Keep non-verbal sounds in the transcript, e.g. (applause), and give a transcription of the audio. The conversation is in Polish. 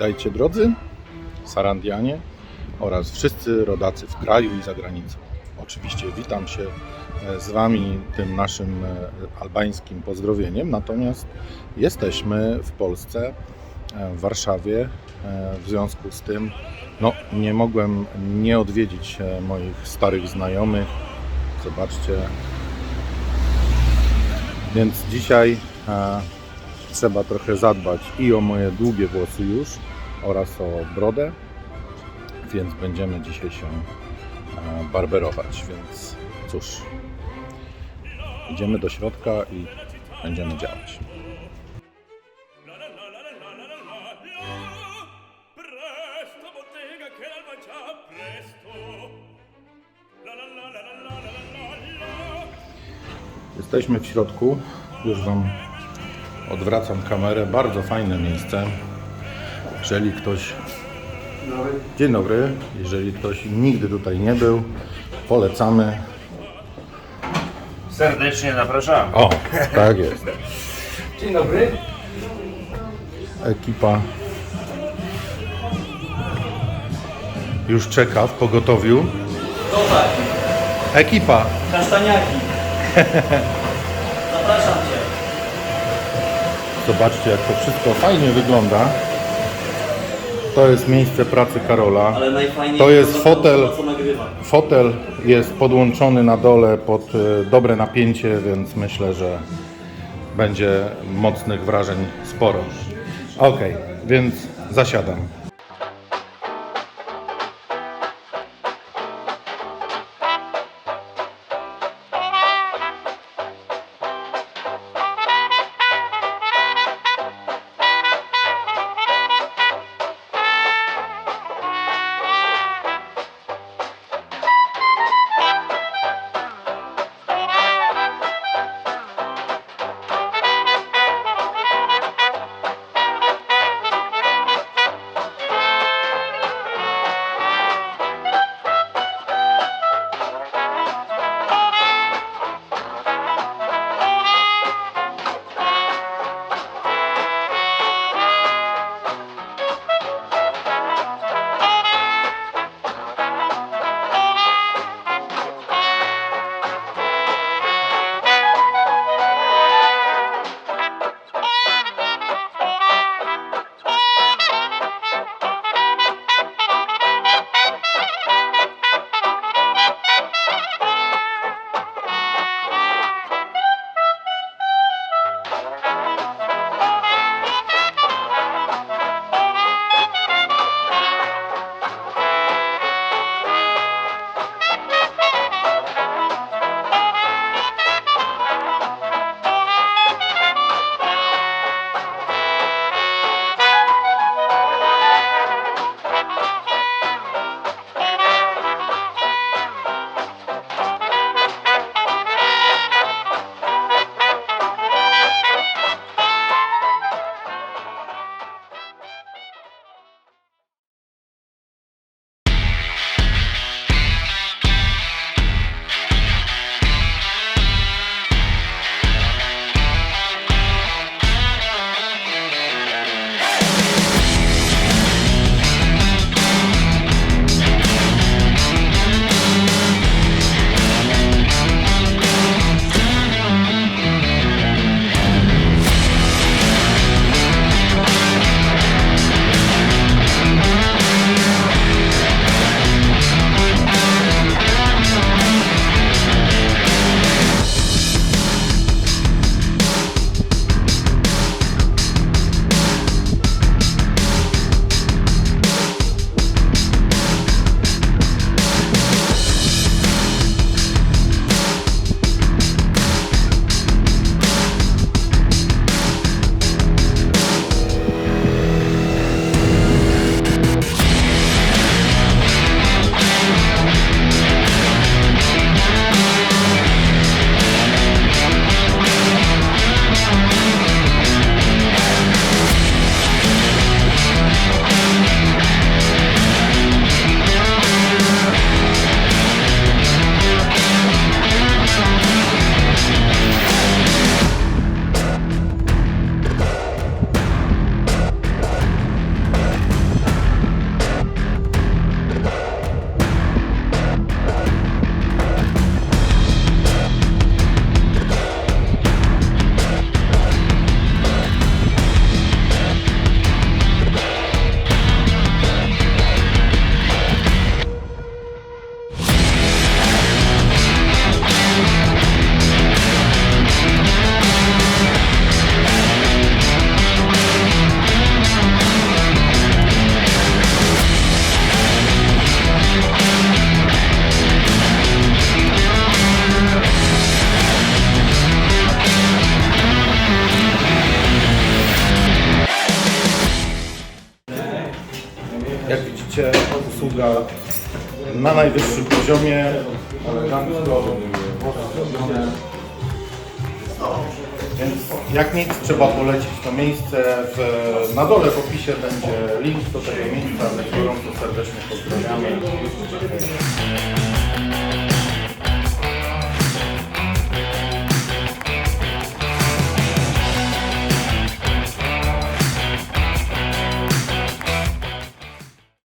Witajcie drodzy Sarandianie oraz wszyscy rodacy w kraju i za granicą. Oczywiście witam się e, z Wami tym naszym e, albańskim pozdrowieniem, natomiast jesteśmy w Polsce, e, w Warszawie. W związku z tym no, nie mogłem nie odwiedzić moich starych znajomych. Zobaczcie. Więc dzisiaj trzeba trochę zadbać i o moje długie włosy już oraz o brodę, więc będziemy dzisiaj się e, barberować, więc cóż, idziemy do środka i będziemy działać. Jesteśmy w środku, już Wam odwracam kamerę. Bardzo fajne miejsce. Jeżeli ktoś... Dzień dobry, jeżeli ktoś nigdy tutaj nie był, polecamy. Serdecznie zapraszam. O, tak jest. Dzień dobry. Ekipa już czeka w pogotowiu. Dobra, Ekipa, kasztaniaki. (laughs) Zapraszam Cię. zobaczcie jak to wszystko fajnie wygląda. To jest miejsce pracy Karola. Ale najfajniej To jest fotel. co nagrywa. Fotel jest podłączony na dole pod e, dobre napięcie, więc myślę, że będzie mocnych wrażeń sporo. Ok, więc zasiadam. Usługa na najwyższym poziomie, elegancko. Więc jak nic trzeba polecić to miejsce. W, na dole w opisie będzie link do tego miejsca, gorąco serdecznie pozdrawiamy.